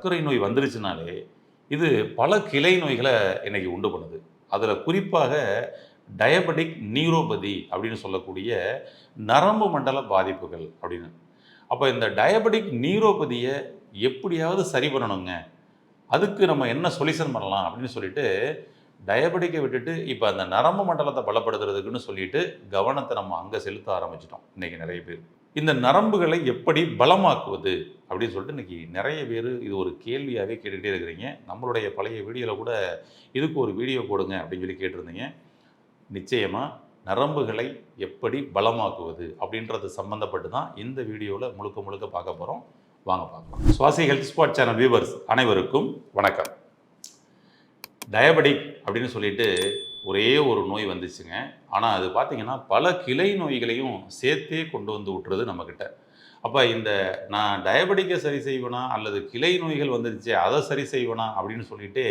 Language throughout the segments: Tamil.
சர்க்கரை நோய் வந்துருச்சுனாலே இது பல கிளை நோய்களை இன்னைக்கு உண்டு பண்ணுது. அதில் குறிப்பாக டயபெட்டிக் நியூரோபதி அப்படின்னு சொல்லக்கூடிய நரம்பு மண்டல பாதிப்புகள் அப்படின்னு. அப்போ இந்த டயபெட்டிக் நியூரோபதியை எப்படியாவது சரி பண்ணணுங்க. அதுக்கு நம்ம என்ன சொல்யூஷன் பண்ணலாம் அப்படின்னு சொல்லிட்டு டயபெட்டிக்கை விட்டுட்டு இப்போ அந்த நரம்பு மண்டலத்தை பலப்படுத்துறதுக்குன்னு சொல்லிட்டு கவனத்தை நம்ம அங்கே செலுத்த ஆரம்பிச்சிட்டோம். இன்றைக்கி நிறைய பேர். இந்த நரம்புகளை எப்படி பலமாக்குவது அப்படின்னு சொல்லிட்டு இன்னைக்கு நிறைய பேர் இது ஒரு கேள்வியாகவே கேட்டுக்கிட்டே இருக்கிறீங்க. நம்மளுடைய பழைய வீடியோவில் கூட இதுக்கு ஒரு வீடியோ போடுங்க அப்படின்னு சொல்லி கேட்டிருந்தீங்க. நிச்சயமாக நரம்புகளை எப்படி பலமாக்குவது அப்படின்றது சம்மந்தப்பட்டு தான் இந்த வீடியோவில் முழுக்க முழுக்க பார்க்க போகிறோம் வாங்க பார்க்கலாம். Swasi health spot channel viewers அனைவருக்கும் வணக்கம். டயபெட்டிக் அப்படின்னு சொல்லிட்டு ஒரே ஒரு நோய் வந்துச்சுங்க. ஆனால் அது பார்த்தீங்கன்னா பல கிளை நோய்களையும் சேர்த்தே கொண்டு வந்து விட்டுறது நம்மக்கிட்ட அப்போ இந்த நான் டயபெட்டிக்கை சரி செய்வேனா? அல்லது கிளை நோய்கள் வந்துருச்சு அதை சரி செய்வேனா? அப்படின்னு சொல்லிட்டு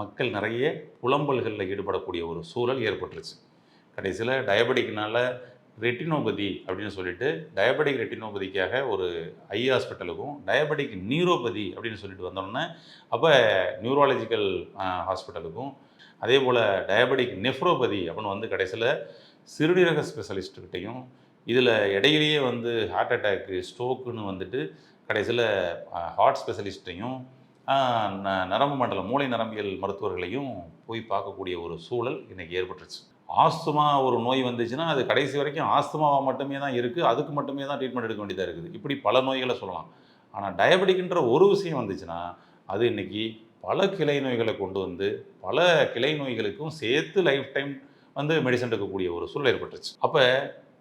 மக்கள் நிறைய புலம்பல்களில் ஈடுபடக்கூடிய ஒரு சூழல் ஏற்பட்டுருச்சு. கடைசியில் டயபெட்டிக்னால ரெட்டினோபதி அப்படின்னு சொல்லிட்டு டயபெட்டிக் ரெட்டினோபதிக்காக ஒரு ஐ ஹாஸ்பிட்டலுக்கும் டயபெட்டிக் நியூரோபதி அப்படின்னு சொல்லிட்டு வந்தோடனே அப்போ நியூராலஜிக்கல் ஹாஸ்பிட்டலுக்கும் அதே போல் டயபெட்டிக் நெஃப்ரோபதி அப்படின்னு வந்து கடைசியில் சிறுநீரக ஸ்பெஷலிஸ்ட்டுக்கிட்டையும் இதில் இடையிலேயே வந்து ஹார்ட் அட்டாக்கு ஸ்ட்ரோக்குன்னு வந்துட்டு கடைசியில் ஹார்ட் ஸ்பெஷலிஸ்ட்டையும் நரம்பு மண்டல மூளை நரம்பியல் மருத்துவர்களையும் போய் பார்க்கக்கூடிய ஒரு சூழல் இன்றைக்கி ஏற்பட்டுருச்சு. ஆஸ்துமா ஒரு நோய் வந்துச்சுன்னா அது கடைசி வரைக்கும் ஆஸ்துமாவாக மட்டுமே தான் இருக்குது அதுக்கு மட்டுமே தான் ட்ரீட்மெண்ட் எடுக்க வேண்டியதாக இருக்குது. இப்படி பல நோய்களை சொல்லலாம். ஆனால் டயபெட்டிக்ன்ற ஒரு விஷயம் வந்துச்சுன்னா அது இன்றைக்கி பல கிளை நோய்களை கொண்டு வந்து பல கிளை நோய்களுக்கும் சேர்த்து லைஃப் டைம் வந்து மெடிசன் எடுக்கக்கூடிய ஒரு சூழல் ஏற்பட்டுருச்சு. அப்போ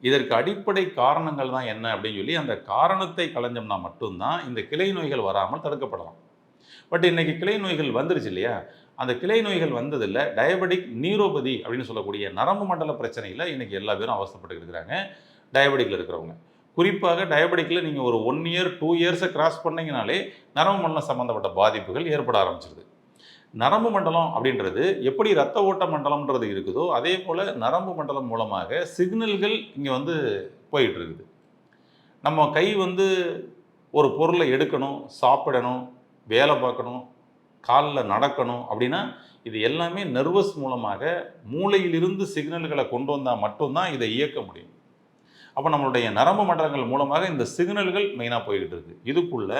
இதற்கு அடிப்படை காரணங்கள் தான் என்ன அப்படின்னு சொல்லி அந்த காரணத்தை களைஞ்சோம்னா மட்டும்தான் இந்த கிளை நோய்கள் வராமல் தடுக்கப்படலாம். பட் இன்றைக்கி கிளை நோய்கள் வந்துருச்சு இல்லையா? அந்த கிளை நோய்கள் வந்ததில்ல டயபெட்டிக் நியூரோபதி அப்படின்னு சொல்லக்கூடிய நரம்பு மண்டல பிரச்சனையில் இன்றைக்கி எல்லா பேரும் அவஸ்தப்பட்டு இருக்கிறாங்க. டயபெட்டிக்கில் இருக்கிறவங்க. குறிப்பாக டயபெட்டிக்கில் நீங்கள் ஒரு ஒன் இயர் டூ இயர்ஸை கிராஸ் பண்ணிங்கனாலே நரம்பு மண்டலம் சம்மந்தப்பட்ட பாதிப்புகள் ஏற்பட ஆரம்பிச்சிருது. நரம்பு மண்டலம் அப்படின்றது எப்படி ரத்த ஓட்ட மண்டலம்ன்றது இருக்குதோ அதே போல் நரம்பு மண்டலம் மூலமாக சிக்னல்கள் இங்கே வந்து போயிட்டுருக்குது. நம்ம கை வந்து ஒரு பொருளை எடுக்கணும் சாப்பிடணும் வேலை பார்க்கணும் காலில் நடக்கணும் அப்படின்னா இது எல்லாமே நர்வஸ் மூலமாக மூளையிலிருந்து சிக்னல்களை கொண்டு வந்தால் மட்டும்தான் இதை இயக்க முடியும். அப்போ நம்மளுடைய நரம்பு மண்டலங்கள் மூலமாக இந்த சிக்னல்கள் மெயினாக போய்கிட்டு இருக்குது இதுக்குள்ள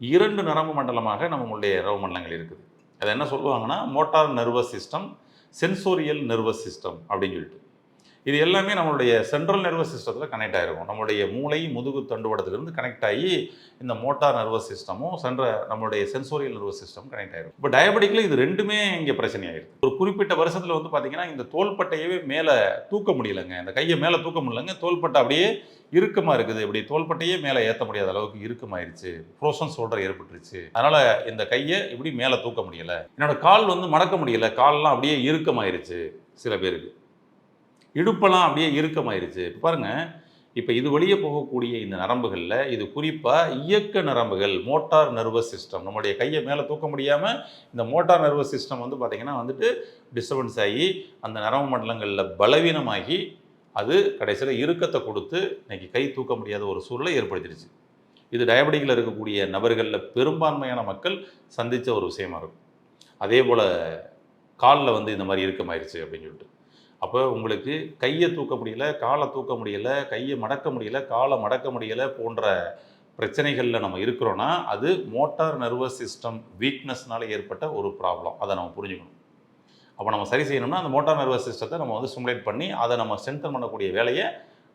இரண்டு நரம்பு மண்டலமாக நம்மளுடைய நரம்பு மண்டலங்கள் இருக்குது. அது என்ன சொல்லுவாங்கன்னா motor nervous system sensorial nervous system அப்படின்னு சொல்லிட்டு. இது எல்லாமே நம்மளுடைய சென்ட்ரல் நர்வஸ் சிஸ்டத்தில் கனெக்ட் ஆகிருக்கும் நம்மளுடைய மூளை முதுகு தண்டுவடத்திலிருந்து கனெக்ட் ஆகி இந்த மோட்டார் நர்வஸ் சிஸ்டமும் சென்ற நம்மளுடைய சென்சோரியல் நர்வஸ் சிஸ்டம் கனெக்ட் ஆகிரும் இப்போ டயபெட்டிக்கில் இது ரெண்டுமே இங்கே பிரச்சனை ஆயிருக்கு ஒரு குறிப்பிட்ட வருஷத்தில் வந்து பார்த்தீங்கன்னா இந்த தோள்பட்டையவே மேலே தூக்க முடியலைங்க. இந்த கையை மேலே தூக்க முடியலங்க. தோள்பட்டை அப்படியே இறுக்கமாக இருக்குது. இப்படி தோள்பட்டையே மேலே ஏற்ற முடியாத அளவுக்கு இறுக்கமாயிருச்சு. ஃப்ரோசன் ஷோல்டர் ஏற்பட்டுருச்சு. அதனால் இந்த கையை இப்படி மேலே தூக்க முடியலை. என்னோட கால் வந்து மடக்க முடியல. கால்லாம் அப்படியே இறுக்கமாயிருச்சு சில பேருக்கு. இடுப்பெல்லாம் அப்படியே இறுக்கமாயிருச்சு. இப்போ பாருங்க இப்போ இது வழியே போகக்கூடிய இந்த நரம்புகளில் இது குறிப்பாக இயக்க நரம்புகள் மோட்டார் நர்வஸ் சிஸ்டம். நம்முடைய கையை மேலே தூக்க முடியாமல் இந்த மோட்டார் நர்வஸ் சிஸ்டம் வந்து பார்த்திங்கன்னா வந்துட்டு டிஸ்டர்பன்ஸ் ஆகி அந்த நரம்பு மண்டலங்களில் பலவீனமாகி அது கடைசியில் இறுக்கத்தை கொடுத்து இன்றைக்கி கை தூக்க முடியாத ஒரு சூழலை ஏற்படுத்திடுச்சு. இது டயபெட்டிக்கில் இருக்கக்கூடிய நபர்களில் பெரும்பான்மையான மக்கள் சந்தித்த ஒரு விஷயமா இருக்கும். அதே போல் காலில் வந்து இந்த மாதிரி இறுக்கமாயிருச்சு அப்படின்னு சொல்லிட்டு. அப்போ உங்களுக்கு கையை தூக்க முடியல காலை தூக்க முடியல கையை மடக்க முடியல காலை மடக்க முடியல போன்ற பிரச்சனைகளில் நம்ம இருக்கிறோன்னா அது மோட்டார் நர்வஸ் சிஸ்டம் வீக்னஸ்னால ஏற்பட்ட ஒரு ப்ராப்ளம் அதை நம்ம புரிஞ்சுக்கணும். அப்போ நம்ம சரி செய்யணும்னா அந்த மோட்டார் நர்வஸ் சிஸ்டத்தை நம்ம வந்து ஸ்டிமுலேட் பண்ணி அதை நம்ம ஸ்ட்ரென்தன் பண்ணக்கூடிய வேலையை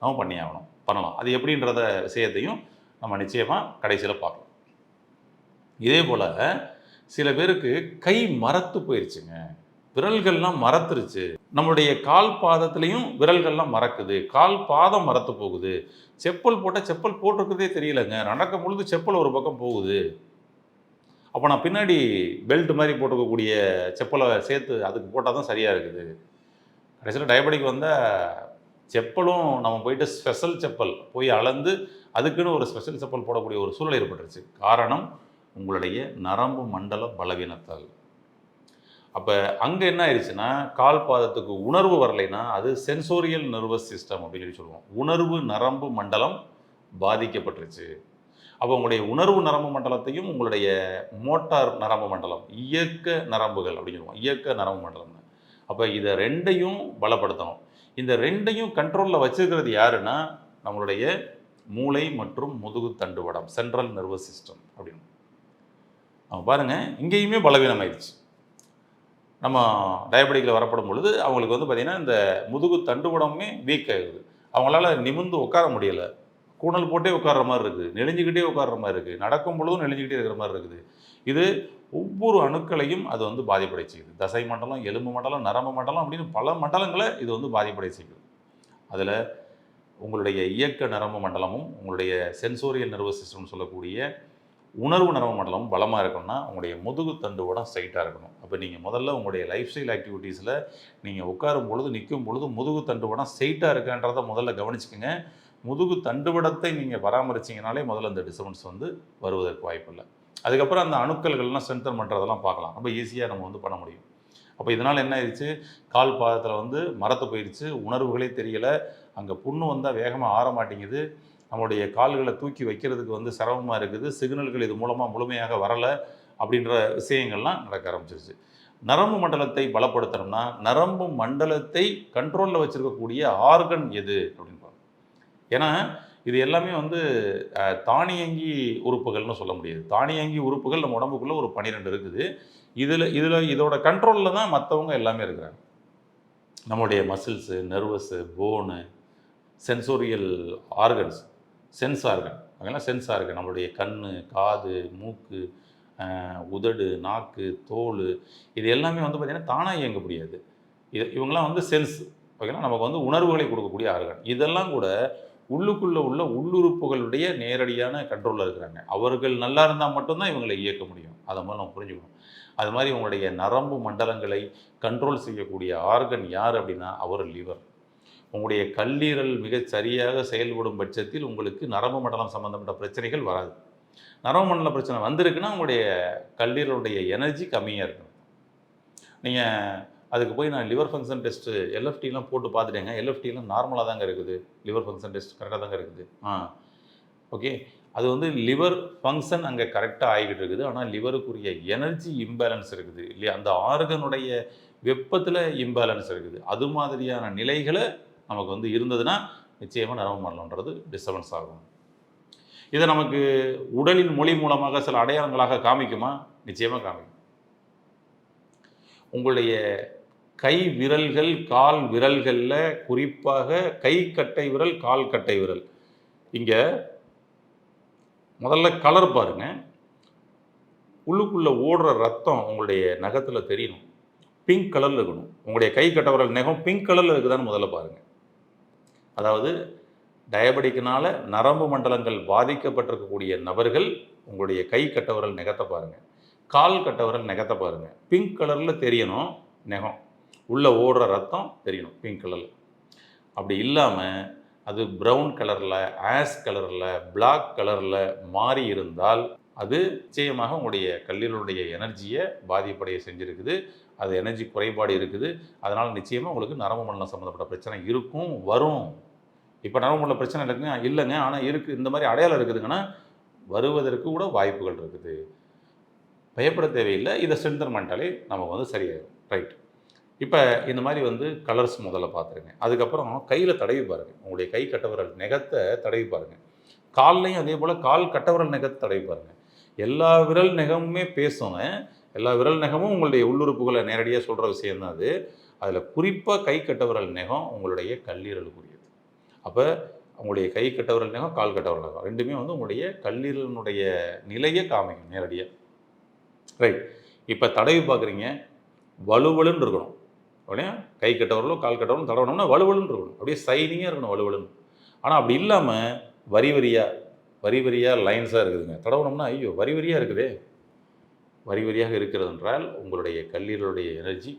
நம்ம பண்ணி ஆகணும். பண்ணலாம். அது எப்படின்றத விஷயத்தையும் நம்ம நிச்சயமாக கடைசியில் பார்க்கலாம். இதே போல் சில பேருக்கு கை மரத்து போயிடுச்சுங்க விரல்கள்லாம் மறத்துருச்சு. நம்மளுடைய கால் பாதத்துலேயும் விரல்கள்லாம் மறக்குது. கால் பாதம் மறத்து போகுது. செப்பல் போட்டால் செப்பல் போட்டிருக்கிறதே தெரியலங்க. நடக்கும் பொழுது செப்பல் ஒரு பக்கம் போகுது. அப்போ நான் பின்னாடி பெல்ட் மாதிரி போட்டுக்கக்கூடிய செப்பலை சேர்த்து அதுக்கு போட்டால் தான் சரியாக இருக்குது. கடைசியில் டயபெட்டிக் வந்தால் செப்பலும் நம்ம போயிட்டு ஸ்பெஷல் செப்பல் போய் அளந்து அதுக்குன்னு ஒரு ஸ்பெஷல் செப்பல் போடக்கூடிய ஒரு சூழல் ஏற்பட்டுருச்சு. காரணம் உங்களுடைய நரம்பு மண்டல பலவீனத்தால். அப்போ அங்கே என்ன ஆயிடுச்சுன்னா கால் பாதத்துக்கு உணர்வு வரலைன்னா அது சென்சோரியல் நர்வஸ் சிஸ்டம் அப்படின்னு சொல்லி சொல்லுவோம். உணர்வு நரம்பு மண்டலம் பாதிக்கப்பட்டுருச்சு. அப்போ உங்களுடைய உணர்வு நரம்பு மண்டலத்தையும் உங்களுடைய மோட்டார் நரம்பு மண்டலம் இயக்க நரம்புகள் அப்படின்னு சொல்லுவோம். இயக்க நரம்பு மண்டலம் அப்போ இதை ரெண்டையும் பலப்படுத்தணும். இந்த ரெண்டையும் கண்ட்ரோலில் வச்சுருக்கிறது யாருன்னா நம்மளுடைய மூளை மற்றும் முதுகு தண்டுவடம் சென்ட்ரல் நர்வஸ் சிஸ்டம் அப்படின்னு. அவங்க பாருங்க இங்கேயுமே பலவீனமாயிடுச்சு நம்ம டயபெட்டிக்கில் வரப்படும் பொழுது அவங்களுக்கு வந்து பார்த்திங்கன்னா இந்த முதுகு தண்டுவடமே வீக் ஆகிடுது அவங்களால நிமிர்ந்து உட்கார முடியலை. கூணல் போட்டே உட்கார்ற மாதிரி இருக்குது. நெளிஞ்சிக்கிட்டே உட்கார்ற மாதிரி இருக்குது. நடக்கும் பொழுதும் நெளிஞ்சிக்கிட்டே இருக்கிற மாதிரி இருக்குது. இது ஒவ்வொரு அணுக்களையும் அது வந்து பாதிப்படை செய்யுது தசை மண்டலம் எலும்பு மண்டலம் நரம்பு மண்டலம் அப்படின்னு பல மண்டலங்களை இது வந்து பாதிப்படை செய்யுது அதில் உங்களுடைய இயக்க நரம்பு மண்டலமும் உங்களுடைய சென்சோரியல் நர்வஸ் சிஸ்டம்னு சொல்லக்கூடிய உணர்வு நரம்பு மண்டலமும் பலமாக இருக்கணும்னா உங்களுடைய முதுகு தண்டுவடம் ஸ்ட்ரைட்டாக இருக்கணும். அப்போ நீங்கள் முதல்ல உங்களுடைய லைஃப் ஸ்டைல் ஆக்டிவிட்டீஸில் நீங்கள் உட்காரும் பொழுது நிற்கும் பொழுது முதுகு தண்டுவடம் ஸ்ட்ரெயிட்டாக இருக்கான்றதை முதல்ல கவனிச்சுக்கோங்க. முதுகு தண்டுவடத்தை நீங்கள் பராமரிச்சிங்கனாலே முதல்ல அந்த டிஸ்டர்பன்ஸ் வந்து வருவதற்கு வாய்ப்பில்லை அதுக்கப்புறம் அந்த அணுக்கல்கள்லாம் ஸ்ட்ரென்தன் பண்ணுறதெல்லாம் பார்க்கலாம். ரொம்ப ஈஸியாக நம்ம வந்து பண்ண முடியும். அப்போ இதனால் என்ன ஆயிடுச்சு? கால் பாதத்தில் வந்து மரத்து போயிடுச்சு உணர்வுகளே தெரியலை. அங்கே புண்ணு வந்தால் வேகமாக ஆற மாட்டேங்குது. நம்மளுடைய கால்களை தூக்கி வைக்கிறதுக்கு வந்து சிரமமாக இருக்குது. சிக்னல்கள் இது மூலமாக முழுமையாக வரலை. அப்படின்ற விஷயங்கள்லாம் நடக்க ஆரம்பிச்சிருச்சு. நரம்பு மண்டலத்தை பலப்படுத்தணும்னா நரம்பு மண்டலத்தை கண்ட்ரோலில் வச்சுருக்கக்கூடிய ஆர்கன் எது அப்படின்னு பாருங்க ஏன்னா இது எல்லாமே வந்து தானியங்கி உறுப்புகள்னு சொல்ல முடியாது. தானியங்கி உறுப்புகள் நம்ம உடம்புக்குள்ளே ஒரு பன்னிரெண்டு இருக்குது. இதில் இதில் இதோட கண்ட்ரோலில் தான் மற்றவங்க எல்லாமே இருக்கிறாங்க. நம்மளுடைய muscles nerves bone sensorial organs sense organ அதெல்லாம் சென்ஸ் ஆர்கன் நம்மளுடைய கண் காது மூக்கு உதடு நாக்கு தோல் இது எல்லாமே வந்து பார்த்திங்கன்னா தானாக இயங்க முடியாது இது இவங்கெல்லாம் வந்து சென்ஸ் ஓகேங்களா நமக்கு வந்து உணர்வுகளை கொடுக்கக்கூடிய ஆர்கன் இதெல்லாம் கூட உள்ளுக்குள்ளே உள்ள உள்ளுறுப்புகளுடைய நேரடியான கண்ட்ரோலில் இருக்கிறாங்க. அவர்கள் நல்லா இருந்தால் மட்டும்தான் இவங்களை இயக்க முடியும். அதை மாதிரி நம்ம புரிஞ்சுக்கணும். அது மாதிரி உங்களுடைய நரம்பு மண்டலங்களை கண்ட்ரோல் செய்யக்கூடிய ஆர்கன் யார் அப்படின்னா அவர் லிவர் உங்களுடைய கல்லீரல் மிகச் சரியாக செயல்படும் பட்சத்தில் உங்களுக்கு நரம்பு மண்டலம் சம்மந்தப்பட்ட பிரச்சனைகள் வராது. நரம்பு பிரச்சனை வந்திருக்குன்னா உங்களுடைய கல்லீரலுடைய எனர்ஜி கம்மியாக இருக்கும் நீங்கள் அதுக்கு போய் நான் லிவர் ஃபங்க்ஷன் டெஸ்ட்டு எல்எஃப்டிலாம் போட்டு பார்த்துட்டேங்க. எல்எஃப்டிலாம் நார்மலாக தாங்க இருக்குது. லிவர் ஃபங்க்ஷன் டெஸ்ட் கரெக்டாக தாங்க இருக்குது. ஆ ஓகே அது வந்து லிவர் ஃபங்க்ஷன் அங்கே கரெக்டாக ஆகிக்கிட்டு இருக்குது. ஆனால் லிவருக்குரிய எனர்ஜி இம்பேலன்ஸ் இருக்குது இல்லையா? அந்த ஆர்கனுடைய வெப்பத்தில் இம்பேலன்ஸ் இருக்குது. அது மாதிரியான நிலைகளை நமக்கு வந்து இருந்ததுன்னா நிச்சயமாக நரம்பு மண்டலம்ன்றது டிஸ்டர்பன்ஸ் ஆகும். இதை நமக்கு உடலின் மொழி மூலமாக சில அடையாளங்களாக காமிக்குமா? நிச்சயமாக காமிக்கும். உங்களுடைய கை விரல்கள் கால் விரல்களில் குறிப்பாக கை கட்டை விரல் கால் கட்டை விரல். இங்கே முதல்ல கலர் பாருங்க. உள்ளுக்குள்ளே ஓடுற ரத்தம் உங்களுடைய நகத்தில் தெரியணும். பிங்க் கலரில் இருக்கணும். உங்களுடைய கை கட்ட விரல் நகம் பிங்க் கலரில் இருக்குதான்னு முதல்ல பாருங்கள் அதாவது டயபெட்டிக்னால நரம்பு மண்டலங்கள் பாதிக்கப்பட்டிருக்கக்கூடிய நபர்கள் உங்களுடைய கை கட்டவரல் நெகத்தை பாருங்கள் கால் கட்டவரல் நெகத்தை பாருங்கள் பிங்க் கலரில் தெரியணும் நெகம். உள்ளே ஓடுற ரத்தம் தெரியணும் பிங்க் கலரில். அப்படி இல்லாமல் அது ப்ரௌன் கலரில் ஆஷ் கலரில் பிளாக் கலரில் மாறி இருந்தால் அது நிச்சயமாக உங்களுடைய கல்லீரலுடைய எனர்ஜியை பாதிப்படைய செஞ்சுருக்குது. அது எனர்ஜி குறைபாடு இருக்குது. அதனால் நிச்சயமாக உங்களுக்கு நரம்பு மண்டலம் சம்மந்தப்பட்ட பிரச்சனை இருக்கும் வரும். இப்போ நரம்பு பிரச்சனை இருக்குங்க. இல்லைங்க. ஆனால் இருக்குது இந்த மாதிரி அடையாளம் இருக்குதுங்கன்னா வருவதற்கு கூட வாய்ப்புகள் இருக்குது. பயப்பட தேவையில்லை. இதை ஸ்ட்ரென்தன் பண்ணிட்டாலே நமக்கு வந்து சரியாயிடும் ரைட் இப்போ இந்த மாதிரி வந்து கலர்ஸ் முதல்ல பார்த்துருங்க. அதுக்கப்புறம் கையில் தடவி பாருங்கள் உங்களுடைய கை கட்டவரல் நெகத்தை தடவி பாருங்கள் கால்லையும் அதே போல் கால் கட்டவரல் நெகத்தை தடவி பாருங்கள் எல்லா விரல் நெகமுமே பேசுங்க. எல்லா விரல் நெகமும் உங்களுடைய உள்ளுறுப்புகளை நேரடியாக சொல்கிற விஷயம்தான் அது. அதில் குறிப்பாக கை கட்டவரல் நெகம் உங்களுடைய கல்லீரலுக்குரியது. அப்போ உங்களுடைய கை கட்டவர்கள் கால் கட்டவர்கள் ரெண்டுமே வந்து உங்களுடைய கல்லீரலினுடைய நிலையை காமிக்கும் நேரடியாக ரைட் இப்போ தடவி பார்க்குறீங்க வலுவலுன்னு இருக்கணும். அப்படியே கை கட்டவர்களோ கால் கட்டவரலும் தடவணும்னா வலுவலுன்னு இருக்கணும். அப்படியே சைனிங்காக இருக்கணும் வலுவலுன்னு. ஆனால் அப்படி இல்லாமல் வரி வரியாக வரி வரியாக லைன்ஸாக இருக்குதுங்க. தடவணும்னா ஐயோ வரி வரியாக இருக்குதே. வரி வரியாக இருக்கிறது என்றால் உங்களுடைய கல்லீரலுடைய எனர்ஜி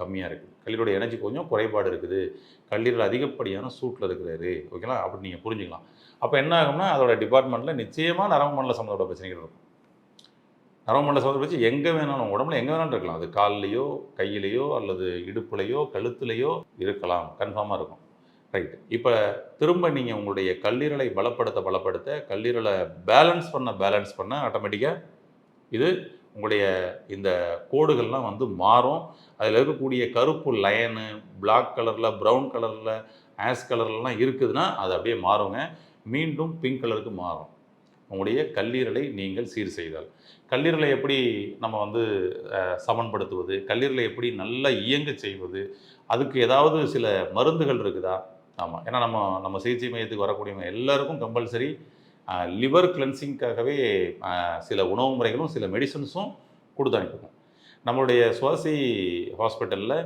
கம்மியாக இருக்குது. கல்லீரோட எனர்ஜி கொஞ்சம் குறைபாடு இருக்குது. கல்லீரல் அதிகப்படியான சூட்டில் இருக்கிறாரு ஓகேங்களா? அப்படி நீங்கள் புரிஞ்சுக்கலாம். அப்போ என்ன ஆகும்னா அதோட டிபார்ட்மெண்ட்டில் நிச்சயமாக நரம்பு மண்டல சம்மந்தோட பிரச்சனைகள் இருக்கும். நரம்பு மண்டல சம்மந்த பிரச்சனை எங்கே வேணாலும் உடம்புல எங்கே வேணாலும் இருக்கலாம். அது கால்லையோ கையிலையோ அல்லது இடுப்புலையோ கழுத்துலையோ இருக்கலாம். கன்ஃபார்மாக இருக்கும். ரைட் இப்போ திரும்ப நீங்கள் உங்களுடைய கல்லீரலை பலப்படுத்த பலப்படுத்த கல்லீரலை பேலன்ஸ் பண்ண பேலன்ஸ் பண்ண ஆட்டோமேட்டிக்காக இது உங்களுடைய இந்த கோடுகள்லாம் வந்து மாறும். அதில் இருக்கக்கூடிய கருப்பு லைனு பிளாக் கலரில் ப்ரௌன் கலரில் ஆஸ் கலர்லாம் இருக்குதுன்னா அது அப்படியே மாறுங்க. மீண்டும் பிங்க் கலருக்கு மாறும். உங்களுடைய கல்லீரலை நீங்கள் சீர் செய்தால். கல்லீரலை எப்படி நம்ம வந்து சமன்படுத்துவது? கல்லீரலை எப்படி நல்லா இயங்க செய்வது? அதுக்கு ஏதாவது சில மருந்துகள் இருக்குதா? ஆமாம் ஏன்னா நம்ம நம்ம சிகிச்சை மையத்துக்கு வரக்கூடியவங்க எல்லாருக்கும் கம்பல்சரி லிவர் கிளென்சிங்காகவே சில உணவு முறைகளும் சில மெடிசன்ஸும் கொடுத்து அனுப்பிடுவோம் நம்மளுடைய சுவாசி ஹாஸ்பிட்டலில்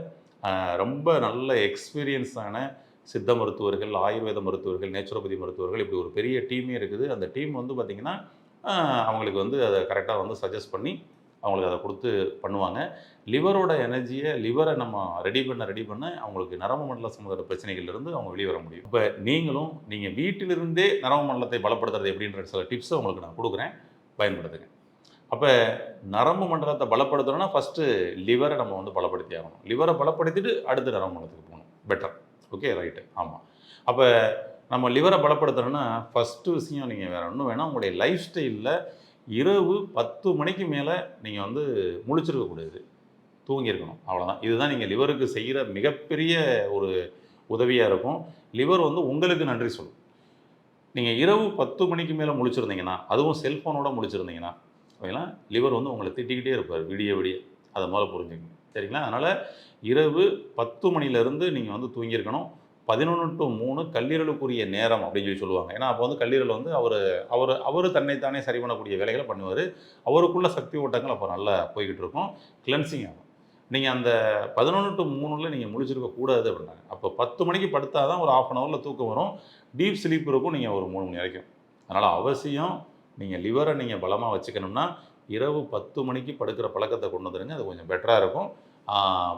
ரொம்ப நல்ல எக்ஸ்பீரியன்ஸான சித்த மருத்துவர்கள் ஆயுர்வேத மருத்துவர்கள் நேச்சுரோபதி மருத்துவர்கள் இப்படி ஒரு பெரிய டீமே இருக்குது. அந்த டீம் வந்து பார்த்திங்கன்னா அவங்களுக்கு வந்து அதை கரெக்டாக வந்து சஜஸ்ட் பண்ணி அவங்களுக்கு அதை கொடுத்து பண்ணுவாங்க. லிவரோட எனர்ஜியை லிவரை நம்ம ரெடி பண்ண ரெடி பண்ண அவங்களுக்கு நரம்பு மண்டல சம்மந்தப்பட்ட பிரச்சனைகள்லேருந்து அவங்க வெளியே வர முடியும். இப்போ நீங்களும் நீங்கள் வீட்டிலிருந்தே நரம்பு மண்டலத்தை பலப்படுத்துறது எப்படின்ற சில டிப்ஸை உங்களுக்கு நான் கொடுக்குறேன். பயன்படுத்துங்க. அப்போ நரம்பு மண்டலத்தை பலப்படுத்தணும்னா ஃபஸ்ட்டு லிவரை நம்ம வந்து பலப்படுத்தி ஆகணும். லிவரை பலப்படுத்திட்டு அடுத்து நரம்பு மண்டலத்துக்கு போகணும். பெட்டர் ஓகே ரைட்டு ஆமாம் அப்போ நம்ம லிவரை பலப்படுத்துகிறோன்னா ஃபஸ்ட்டு விஷயம் நீங்கள் வேறு ஒன்றும் வேணாம். உங்களுடைய லைஃப் ஸ்டைலில் இரவு பத்து மணிக்கு மேலே நீங்கள் வந்து முழிச்சிருக்கக்கூடாது தூங்கியிருக்கணும். அவ்வளோதான் இதுதான் நீங்கள் லிவருக்கு செய்கிற மிகப்பெரிய ஒரு உதவியாக இருக்கும். லிவர் வந்து உங்களுக்கு நன்றி சொல்லும். நீங்கள் இரவு பத்து மணிக்கு மேலே முழிச்சிருந்தீங்கன்னா அதுவும் செல்ஃபோனோட முழிச்சிருந்தீங்கன்னா ஓகேங்களா லிவர் வந்து உங்களை திட்டிக்கிட்டே இருப்பார் விடிய விடிய. அதை முதல்ல புரிஞ்சுக்கணும். சரிங்களா? அதனால் இரவு பத்து மணிலேருந்து நீங்கள் வந்து தூங்கியிருக்கணும். பதினொன்று டு மூணு கல்லீரலுக்குரிய நேரம் அப்படின்னு சொல்லி சொல்லுவாங்க. ஏன்னா அப்போ வந்து கல்லீரல் வந்து அவர் அவர் அவர் தன்னைத்தானே சரி பண்ணக்கூடிய வேலைகளை பண்ணுவார். அவருக்குள்ள சக்தி ஓட்டங்கள் அப்போ நல்லா போய்கிட்டு இருக்கும். கிளென்சிங் ஆகும். நீங்கள் அந்த பதினொன்று டு மூணில் நீங்கள் முடிச்சிருக்கக்கூடாது அப்படின்னாங்க அப்போ பத்து மணிக்கு படுத்தால் தான் ஒரு ஆஃப் அன் ஹவரில் தூக்கம் வரும். டீப் ஸ்லீப் இருக்கும் நீங்கள் ஒரு மூணு மணி வரைக்கும். அதனால் அவசியம் நீங்கள் லிவரை நீங்கள் பலமாக வச்சுக்கணும்னா இரவு பத்து மணிக்கு படுக்கிற பழக்கத்தை கொண்டு வந்துடுங்க அது கொஞ்சம் பெட்டராக இருக்கும்.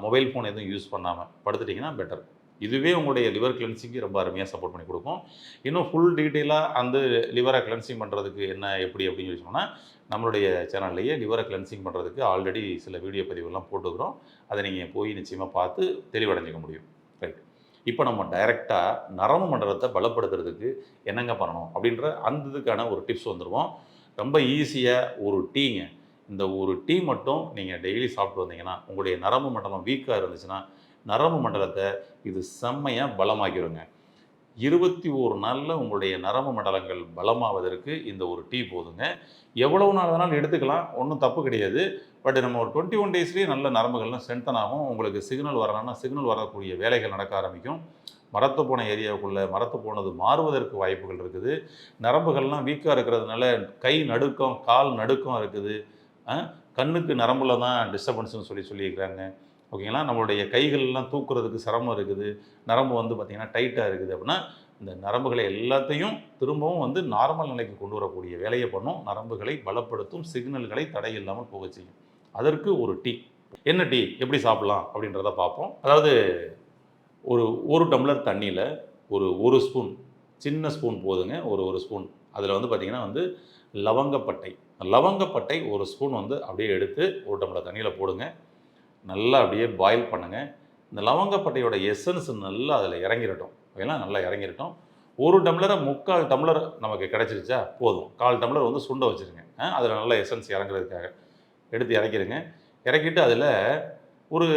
மொபைல் ஃபோன் எதுவும் யூஸ் பண்ணாமல் படுத்துட்டிங்கன்னா பெட்டர் இதுவே உங்களுடைய லிவர் கிளென்சிங்க்கு ரொம்ப அருமையாக சப்போர்ட் பண்ணி கொடுக்கும். இன்னும் ஃபுல் டீட்டெயிலாக அந்த லிவரை கிளென்சிங் பண்ணுறதுக்கு என்ன எப்படி அப்படின்னு சொல்லி சொன்னால் நம்மளுடைய சேனல்லையே லிவரை கிளென்சிங் பண்ணுறதுக்கு ஆல்ரெடி சில வீடியோ பதிவுலாம் போட்டுக்கிறோம். அதை நீங்கள் போய் நிச்சயமாக பார்த்து தெளிவடைஞ்சிக்க முடியும். ரைட் இப்போ நம்ம டைரெக்டாக நரம்பு மண்டலத்தை பலப்படுத்துறதுக்கு என்னங்க பண்ணணும் அப்படின்ற அந்த இதுக்கான ஒரு டிப்ஸ் வந்துடுவோம் ரொம்ப ஈஸியாக ஒரு டீங்க. இந்த ஒரு டீ மட்டும் நீங்கள் டெய்லி சாப்பிட்டு வந்தீங்கன்னா உங்களுடைய நரம்பு மண்டலம் வீக்காக இருந்துச்சுன்னா நரம்பு மண்டலத்தை இது செம்மையாக பலமாக்கிடுங்க இருபத்தி ஒரு நாளில் உங்களுடைய நரம்பு மண்டலங்கள் பலமாவதற்கு இந்த ஒரு டீ போதுங்க. எவ்வளவு நாள் வேணாலும் எடுத்துக்கலாம் ஒன்றும் தப்பு கிடையாது. பட் நம்ம ஒரு டுவெண்ட்டி ஒன் டேஸ்லேயே நல்ல நரம்புகள்லாம் ஸ்ட்ரென்தன் ஆகும் உங்களுக்கு சிக்னல் வரணும்னா சிக்னல் வரக்கூடிய வேலைகள் நடக்க ஆரம்பிக்கும். மரத்து போன ஏரியாவுக்குள்ளே மரத்து போனது மாறுவதற்கு வாய்ப்புகள் இருக்குது. நரம்புகள்லாம் வீக்காக இருக்கிறதுனால கை நடுக்கம் கால் நடுக்கம் இருக்குது. கண்ணுக்கு நரம்புல தான் டிஸ்டர்பன்ஸ்னு சொல்லி சொல்லியிருக்கிறாங்க. ஓகேங்களா? நம்மளுடைய கைகள்லாம் தூக்குறதுக்கு சிரமம் இருக்குது. நரம்பு வந்து பார்த்திங்கன்னா டைட்டாக இருக்குது அப்படின்னா இந்த நரம்புகளை எல்லாத்தையும் திரும்பவும் வந்து நார்மல் நிலைக்கு கொண்டு வரக்கூடிய வேலையை பண்ணும். நரம்புகளை பலப்படுத்தும் சிக்னல்களை தடை இல்லாமல் போக செய்யும். அதற்கு ஒரு டீ. என்ன டீ? எப்படி சாப்பிடலாம்? அப்படின்றத பார்ப்போம். அதாவது ஒரு ஒரு டம்ளர் தண்ணியில் ஒரு ஒரு ஸ்பூன் சின்ன ஸ்பூன் போதுங்க. ஒரு ஒரு ஸ்பூன். அதில் வந்து பார்த்திங்கன்னா வந்து லவங்கப்பட்டை. லவங்கப்பட்டை ஒரு ஸ்பூன் வந்து அப்படியே எடுத்து ஒரு டம்ளர் தண்ணியில் போடுங்க. நல்லா அப்படியே பாயில் பண்ணுங்கள் இந்த லவங்கப்பட்டையோட எசன்ஸ் நல்லா அதில் இறங்கிடட்டும் ஓகேங்களா? நல்லா இறங்கிடட்டும் ஒரு டம்ளரை முக்கால் டம்ளர் நமக்கு கிடச்சிருச்சா? போதும். கால் டம்ளர் வந்து சுண்ட வச்சுருங்க. அதில் நல்லா எசன்ஸ் இறங்குறதுக்காக. எடுத்து இறக்கிடுங்க இறக்கிட்டு அதில் ஒரு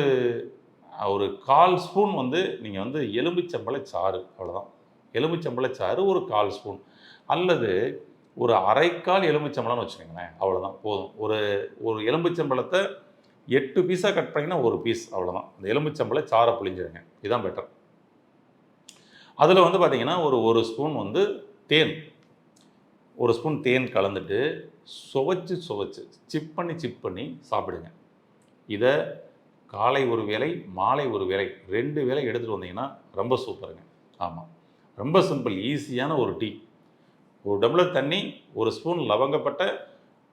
ஒரு கால் ஸ்பூன் வந்து நீங்கள் வந்து எலும்பிச்சம்பழ சாறு அவ்வளோதான் எலுமிச்சம்பழ சாறு ஒரு கால் ஸ்பூன் அல்லது ஒரு அரைக்கால் எலுமிச்சம்பழம்னு வச்சுக்கோங்களேன் அவ்வளோதான் போதும். ஒரு ஒரு எலுமிச்சம்பழத்தை எட்டு பீஸாக கட் பண்ணிங்கன்னா ஒரு பீஸ் அவ்வளோதான் இந்த எலுமிச்சம்பழ சாரை புளிஞ்சிருங்க இதுதான் பெட்டர் அதில் வந்து பார்த்தீங்கன்னா ஒரு ஒரு ஸ்பூன் வந்து தேன். ஒரு ஸ்பூன் தேன் கலந்துட்டு சுவைச்சு சுவைச்சு சிப் பண்ணி சிப் பண்ணி சாப்பிடுங்க. இதை காலை ஒரு வேலை மாலை ஒரு வேலை ரெண்டு வேலை எடுத்துகிட்டு வந்தீங்கன்னா ரொம்ப சூப்பருங்க ஆமாம் ரொம்ப சிம்பிள் ஈஸியான ஒரு டீ ஒரு டம்ளர் தண்ணி ஒரு ஸ்பூன் லவங்கப்பட்ட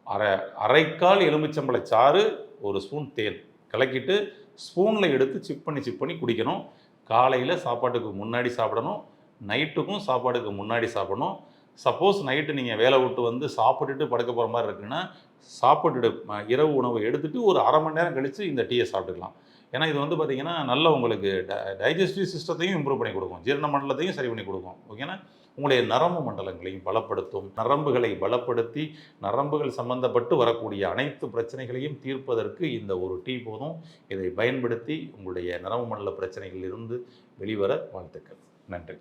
அரை அரைக்கால் எலுமிச்சம்பழ சாறு ஒரு ஸ்பூன் தேன் கலக்கிட்டு ஸ்பூனில் எடுத்து சிப் பண்ணி சிப் பண்ணி குடிக்கணும். காலையில் சாப்பாட்டுக்கு முன்னாடி சாப்பிடணும். நைட்டுக்கும் சாப்பாட்டுக்கு முன்னாடி சாப்பிடணும். சப்போஸ் நைட்டு நீங்கள் வேலை விட்டு வந்து சாப்பிட்டுட்டு படுக்க போகிற மாதிரி இருக்குன்னா சாப்பிட்டுட்டு இரவு உணவை எடுத்துகிட்டு ஒரு அரை மணி நேரம் கழித்து இந்த டீயை சாப்பிட்டுக்கலாம். ஏன்னா இது வந்து பார்த்தீங்கன்னா நல்ல உங்களுக்கு டைஜஸ்டிவ் சிஸ்டத்தையும் இம்ப்ரூவ் பண்ணி கொடுக்கும். ஜீரண மண்டலத்தையும் சரி பண்ணி கொடுக்கும். ஓகேனா உங்களுடைய நரம்பு மண்டலங்களையும் பலப்படுத்தும். நரம்புகளை பலப்படுத்தி நரம்புகள் சம்பந்தப்பட்டு வரக்கூடிய அனைத்து பிரச்சனைகளையும் தீர்ப்பதற்கு இந்த ஒரு டீ போதும். இதை பயன்படுத்தி உங்களுடைய நரம்பு மண்டல பிரச்சனைகளிலிருந்து வெளிவர வாழ்த்துக்கள். நன்றி.